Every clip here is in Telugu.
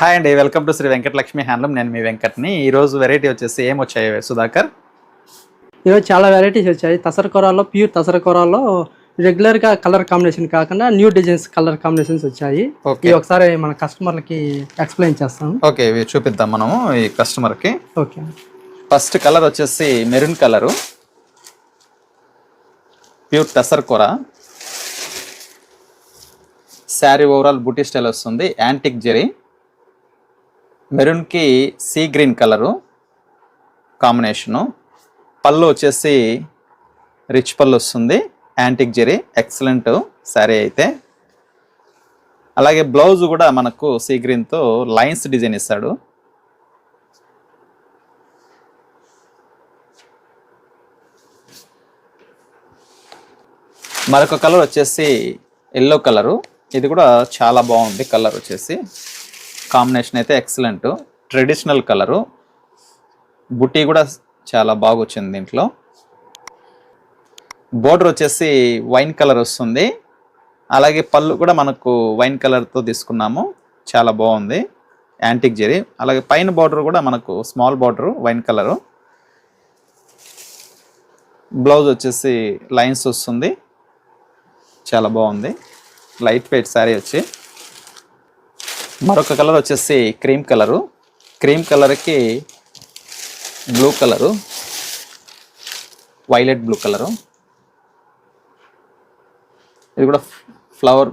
హాయ్ అండి welcome to Sri Venkatalakshmi handloom నేను మీ వెంకట్ని. ఈ రోజు వెరైటీ వచ్చేసి ఏం వచ్చాయి సుధాకర్? ఈరోజు చాలా వెరైటీస్ వచ్చాయి. తసర కూరల్లో ప్యూర్ తసర కూరల్లో రెగ్యులర్గా కలర్ కాంబినేషన్ కాకుండా న్యూ డిజైన్స్ కలర్ కాంబినేషన్స్ వచ్చాయి. ఓకే ఇవి ఒకసారి మన కస్టమర్లకి ఎక్స్ప్లెయిన్ చేస్తాను. ఓకే ఇవి చూపిద్దాం మనము ఈ కస్టమర్కి ఓకే ఫస్ట్ కలర్ వచ్చేసి maroon colour pure tussar kora sari overall buti style వస్తుంది. యాంటిక్ జెరీ మెరూన్కి సీ గ్రీన్ కలరు కాంబినేషను. పళ్ళు వచ్చేసి రిచ్ పళ్ళు వస్తుంది. యాంటిక్ జెరీ ఎక్సలెంట్ శారీ అయితే. అలాగే బ్లౌజ్ కూడా మనకు సీ గ్రీన్తో లైన్స్ డిజైన్ ఇస్తాడు. మరొక కలర్ వచ్చేసి ఎల్లో కలరు. ఇది కూడా చాలా బాగుంది కలర్ వచ్చేసి. కాంబినేషన్ అయితే ఎక్సలెంట్. Traditional colour. బుట్టి కూడా చాలా బాగా వచ్చింది దీంట్లో. బోర్డర్ వచ్చేసి వైన్ కలర్ వస్తుంది. అలాగే పళ్ళు కూడా మనకు వైన్ కలర్తో తీసుకున్నాము. చాలా బాగుంది. యాంటిక్ జెరీ. అలాగే పైన బార్డర్ కూడా మనకు small border wine colour. Blouse వచ్చేసి లైన్స్ వస్తుంది. చాలా బాగుంది. లైట్ వెయిట్ శారీ వచ్చి. మరొక కలర్ వచ్చేసి క్రీమ్ కలరు. క్రీమ్ కలర్కి blue colour. Violet blue colour. ఇది కూడా ఫ్లవర్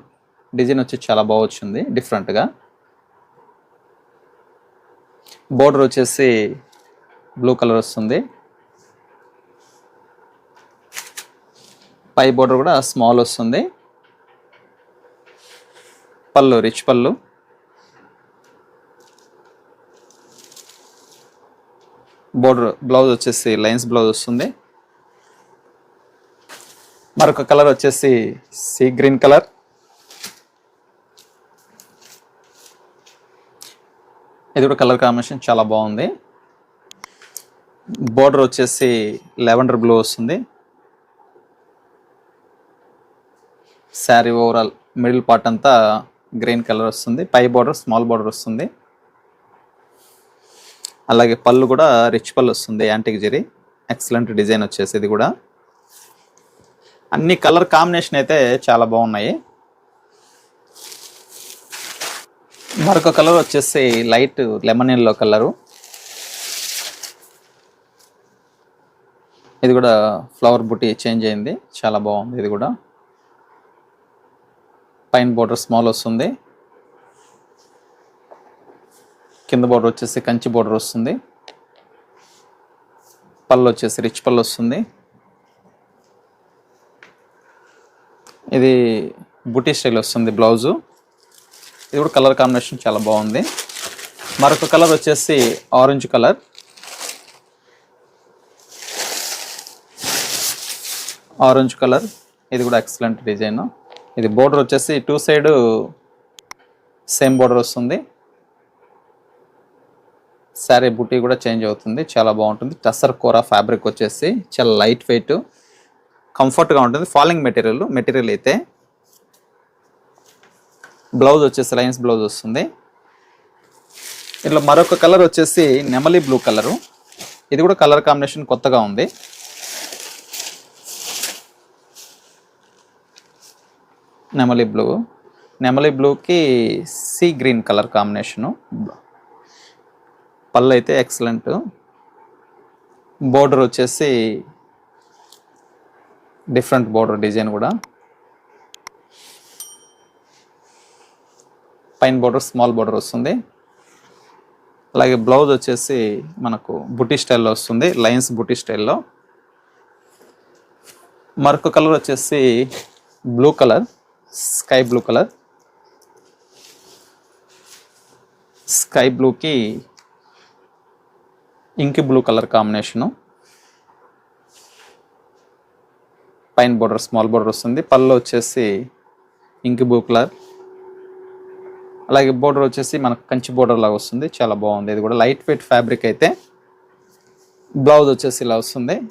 డిజైన్ వచ్చి చాలా బాగా వచ్చింది డిఫరెంట్గా బోర్డర్ వచ్చేసి బ్లూ కలర్ వస్తుంది. పై బోర్డర్ కూడా స్మాల్ వస్తుంది. పళ్ళు రిచ్ పళ్ళు. బోర్డర్ బ్లౌజ్ వచ్చేసి లైన్స్ బ్లౌజ్ వస్తుంది. మరొక కలర్ వచ్చేసి సీ గ్రీన్ కలర్. ఇది కూడా కలర్ కాంబినేషన్ చాలా బాగుంది. బోర్డర్ వచ్చేసి లెవెండర్ బ్లూ వస్తుంది. శారీ ఓవరాల్ మిడిల్ పార్ట్ అంతా గ్రీన్ కలర్ వస్తుంది. పై బార్డర్ స్మాల్ బార్డర్ వస్తుంది. అలాగే పళ్ళు కూడా రిచ్ పళ్ళు వస్తుంది యాంటిక్ జెరీ ఎక్సలెంట్ డిజైన్ వచ్చేసి ఇది కూడా. అన్ని కలర్ కాంబినేషన్ అయితే చాలా బాగున్నాయి. మరొక కలర్ వచ్చేసి లైట్ లెమన్ ఎల్లో కలరు ఇది కూడా ఫ్లవర్ బుట్టి చేంజ్ అయింది. చాలా బాగుంది ఇది కూడా. పైన బోర్డర్ స్మాల్ వస్తుంది. కింద బోర్డర్ వచ్చేసి కంచి బోర్డర్ వస్తుంది. పళ్ళు వచ్చేసి రిచ్ పళ్ళు వస్తుంది. ఇది బుటీ స్టైల్ వస్తుంది బ్లౌజు. ఇది కూడా కలర్ కాంబినేషన్ చాలా బాగుంది. మరొక కలర్ వచ్చేసి ఆరెంజ్ కలర్. Orange colour. ఇది కూడా ఎక్సలెంట్ డిజైన్. ఇది బోర్డర్ వచ్చేసి టూ సైడ్ సేమ్ బోర్డర్ వస్తుంది. శారీ బుట్టి కూడా చేంజ్ అవుతుంది. చాలా బాగుంటుంది. టసర్ కూర ఫ్యాబ్రిక్ వచ్చేసి చాలా లైట్ వెయిట్ కంఫర్ట్గా ఉంటుంది. ఫాలింగ్ మెటీరియల్ మెటీరియల్ అయితే బ్లౌజ్ వచ్చేసి లైన్స్ బ్లౌజ్ వస్తుంది. ఇట్లా మరొక కలర్ వచ్చేసి నెమలి బ్లూ కలరు. ఇది కూడా కలర్ కాంబినేషన్ కొత్తగా ఉంది. నెమలి బ్లూ నెమలి బ్లూకి సీ గ్రీన్ కలర్ కాంబినేషను. పళ్ళు అయితే ఎక్సలెంట్. బోర్డర్ వచ్చేసి డిఫరెంట్ బోర్డర్ డిజైన్ కూడా. పైన బోర్డర్ స్మాల్ బోర్డర్ వస్తుంది. అలాగే బ్లౌజ్ వచ్చేసి మనకు బుటీ స్టైల్లో వస్తుంది లైన్స్ బుటీ స్టైల్లో. మరొక కలర్ వచ్చేసి blue colour sky blue colour. Sky బ్లూకి ఇంకి బ్లూ కలర్ కాంబినేషను. పైన బోర్డర్ స్మాల్ బోర్డర్ వస్తుంది. పళ్ళు వచ్చేసి ఇంకి బ్లూ కలర్. అలాగే బోర్డర్ వచ్చేసి మనకు కంచి బోర్డర్ లాగా వస్తుంది. చాలా బాగుంది. ఇది కూడా లైట్ వెయిట్ ఫ్యాబ్రిక్ అయితే. బ్లౌజ్ వచ్చేసి ఇలా వస్తుంది.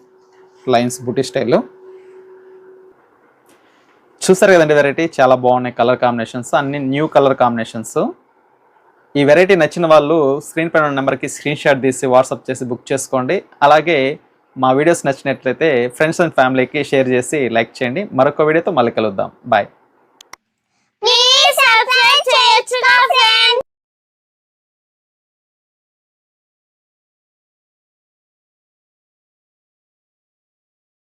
లైన్స్ బుటీ స్టైల్లో చూసారు కదండి వెరైటీ? చాలా బాగున్నాయి కలర్ కాంబినేషన్స్. అన్ని న్యూ కలర్ కాంబినేషన్స్. ఈ వెరైటీ నచ్చిన వాళ్ళు స్క్రీన్ పైన ఉన్న నెంబర్కి స్క్రీన్ షాట్ తీసి వాట్సాప్ చేసి బుక్ చేసుకోండి. అలాగే మా వీడియోస్ నచ్చినట్లయితే ఫ్రెండ్స్ అండ్ ఫ్యామిలీకి షేర్ చేసి లైక్ చేయండి. మరొక వీడియోతో మళ్ళీ కలుద్దాం. బాయ్.